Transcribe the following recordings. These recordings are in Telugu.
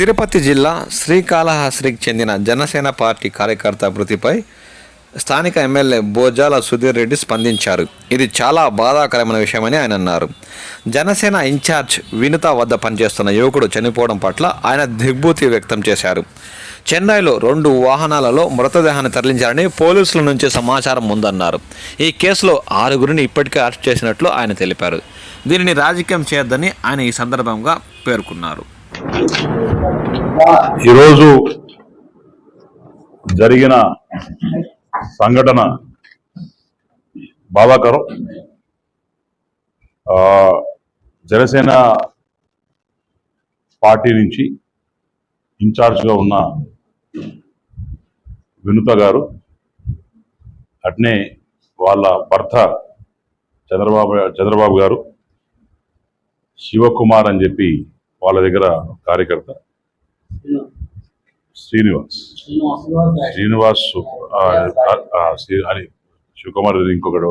తిరుపతి జిల్లా శ్రీకాళహస్తికి చెందిన జనసేన పార్టీ కార్యకర్త మృతిపై స్థానిక ఎమ్మెల్యే బోజాల సుధీర్ రెడ్డి స్పందించారు. ఇది చాలా బాధాకరమైన విషయమని ఆయన అన్నారు. జనసేన ఇన్ఛార్జ్ వినుత వద్ద పనిచేస్తున్న యువకుడు చనిపోవడం పట్ల ఆయన దిగ్భూతి వ్యక్తం చేశారు. చెన్నైలో రెండు వాహనాలలో మృతదేహాన్ని తరలించారని పోలీసుల నుంచి సమాచారం ఉందన్నారు. ఈ కేసులో ఆరుగురిని ఇప్పటికే అరెస్ట్ చేసినట్లు ఆయన తెలిపారు. దీనిని రాజకీయం చేయొద్దని ఆయన ఈ సందర్భంగా పేర్కొన్నారు. ఈరోజు జరిగిన సంఘటన బాధాకరం. జనసేన పార్టీ నుంచి ఇన్ఛార్జ్గా ఉన్న వినుత గారు అట్నే వాళ్ళ భర్త చంద్రబాబు చంద్రబాబు గారు శివకుమార్ అని చెప్పి వాళ్ళ దగ్గర కార్యకర్త శ్రీనివాస్. శ్రీనివాస్ శ్రీ- అని శివకుమార్ ఇంకొకడు.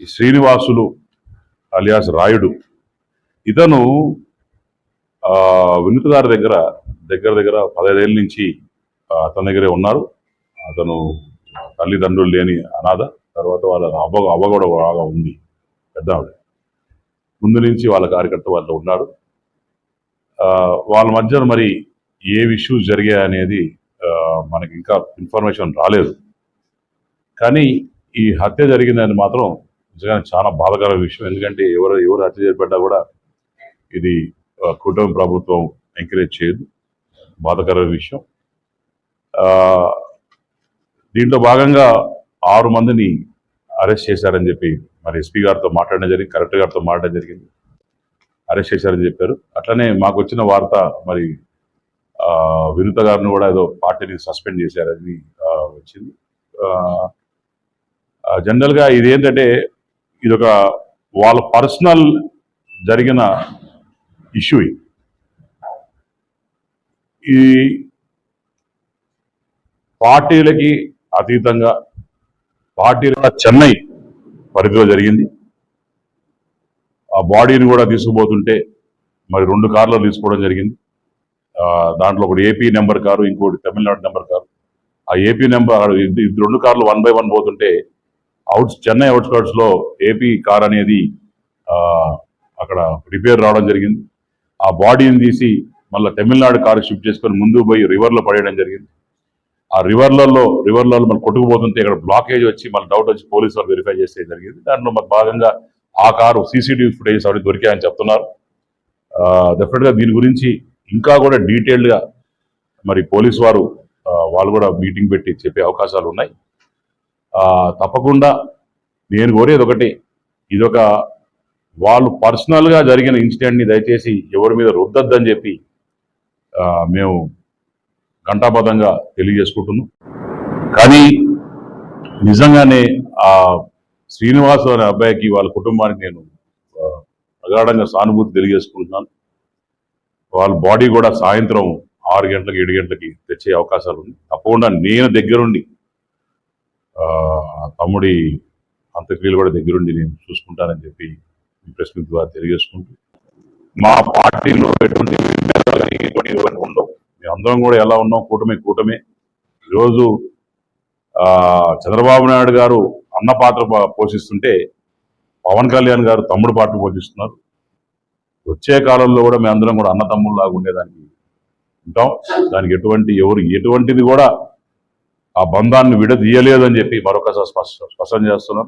ఈ శ్రీనివాసులు అలియాస్ రాయుడు ఇతను ఆ, వినుత గారి దగ్గర దగ్గర దగ్గర పదహైదేళ్ళ నుంచి అతని దగ్గరే ఉన్నారు. అతను తల్లిదండ్రులు లేని అనాథ తర్వాత వాళ్ళ అవ్వ అవ్వ కూడా బాగా ఉంది పెద్ద ముందు నుంచి వాళ్ళ కార్యకర్త వాళ్ళు ఉన్నారు. వాళ్ళ మధ్యన మరి ఏ ఇష్యూస్ జరిగాయి అనేది మనకి ఇంకా ఇన్ఫర్మేషన్ రాలేదు. కానీ ఈ హత్య జరిగిందని మాత్రం నిజంగా చాలా బాధకర విషయం. ఎందుకంటే ఎవరు ఎవరు హత్య చేపడ్డా కూడా ఇది కుటుంబ ప్రభుత్వం ఎంకరేజ్ చేయదు. బాధకర విషయం. దీంట్లో భాగంగా ఆరు మందిని అరెస్ట్ చేశారని చెప్పి మరి ఎస్పీ గారితో మాట్లాడడం జరిగింది కలెక్టర్ గారితో మాట్లాడడం జరిగింది. అరెస్ట్ చేశారని చెప్పారు. అట్లనే మాకు వచ్చిన వార్త మరి వినుత గారిని కూడా ఏదో పార్టీని సస్పెండ్ చేశారని వచ్చింది. జనరల్గా ఇది ఏంటంటే ఇది ఒక వాళ్ళ పర్సనల్ జరిగిన ఇష్యూ ఇది. ఈ పార్టీలకి అతీతంగా పార్టీల చెన్నై పరిధిలో జరిగింది. ఆ బాడీని కూడా తీసుకుపోతుంటే మరి రెండు కార్లు తీసుకోవడం జరిగింది. దాంట్లో ఒకటి ఏపీ నెంబర్ కారు ఇంకోటి తమిళనాడు నెంబర్ కారు. ఆ ఏపీ నెంబర్ ఇది రెండు కార్లు వన్ బై వన్ పోతుంటే అవుట్ చెన్నై అవుట్స్కట్స్లో ఏపీ కార్ అనేది అక్కడ రిపేర్ రావడం జరిగింది. ఆ బాడీని తీసి మళ్ళీ తమిళనాడు కారు షిఫ్ట్ చేసుకొని ముందు పోయి రివర్లో పడేయడం జరిగింది. ఆ రివర్లలో రివర్లలో మళ్ళీ కొట్టుకుపోతుంటే ఇక్కడ బ్లాకేజ్ వచ్చి మళ్ళీ డౌట్ వచ్చి పోలీసు వాళ్ళు వెరిఫై చేస్తే జరిగింది. దాంట్లో మరి భాగంగా ఆ కారు సీసీటీవీ ఫుటేజ్ అవి దొరికాయని చెప్తున్నారు. డెఫినెట్గా దీని గురించి ఇంకా కూడా డీటెయిల్డ్గా మరి పోలీస్ వారు వాళ్ళు కూడా మీటింగ్ పెట్టి చెప్పే అవకాశాలు ఉన్నాయి. తప్పకుండా నేను కోరేది ఒకటి ఇదొక వాళ్ళు పర్సనల్గా జరిగిన ఇన్సిడెంట్ని దయచేసి ఎవరి మీద రుద్దద్దని చెప్పి మేము ఘంటాబద్ధంగా తెలియజేసుకుంటున్నాం. కానీ నిజంగానే శ్రీనివాస్ అనే అబ్బాయికి వాళ్ళ కుటుంబానికి నేను అగాఢంగా సానుభూతి తెలియజేసుకుంటున్నాను. వాళ్ళ బాడీ కూడా సాయంత్రం ఆరు గంటలకు ఏడు గంటలకి తెచ్చే అవకాశాలు ఉంది తప్పకుండా నేను దగ్గరుండి తమ్ముడి అంత్యక్రియలు కూడా దగ్గరుండి నేను చూసుకుంటానని చెప్పి ఈ ప్రెస్ మీట్ ద్వారా తెలియజేసుకుంటూ మా పార్టీలో ఎటువంటి ఉండవు. మేము అందరం కూడా ఎలా ఉన్నాం? కూటమి కూటమి. ఈరోజు చంద్రబాబు నాయుడు గారు అన్న పాత్ర పోషిస్తుంటే పవన్ కళ్యాణ్ గారు తమ్ముడు పాత్ర పోషిస్తున్నారు. వచ్చే కాలంలో కూడా మేము అందరం కూడా అన్న తమ్ముళ్ళలాగా ఉండేదానికి ఉంటాం. దానికి ఎటువంటి ఎవరు ఎటువంటిది కూడా ఆ బంధాన్ని విడదీయలేదని చెప్పి మరొకసారి స్పష్ట స్పష్టం చేస్తున్నాం.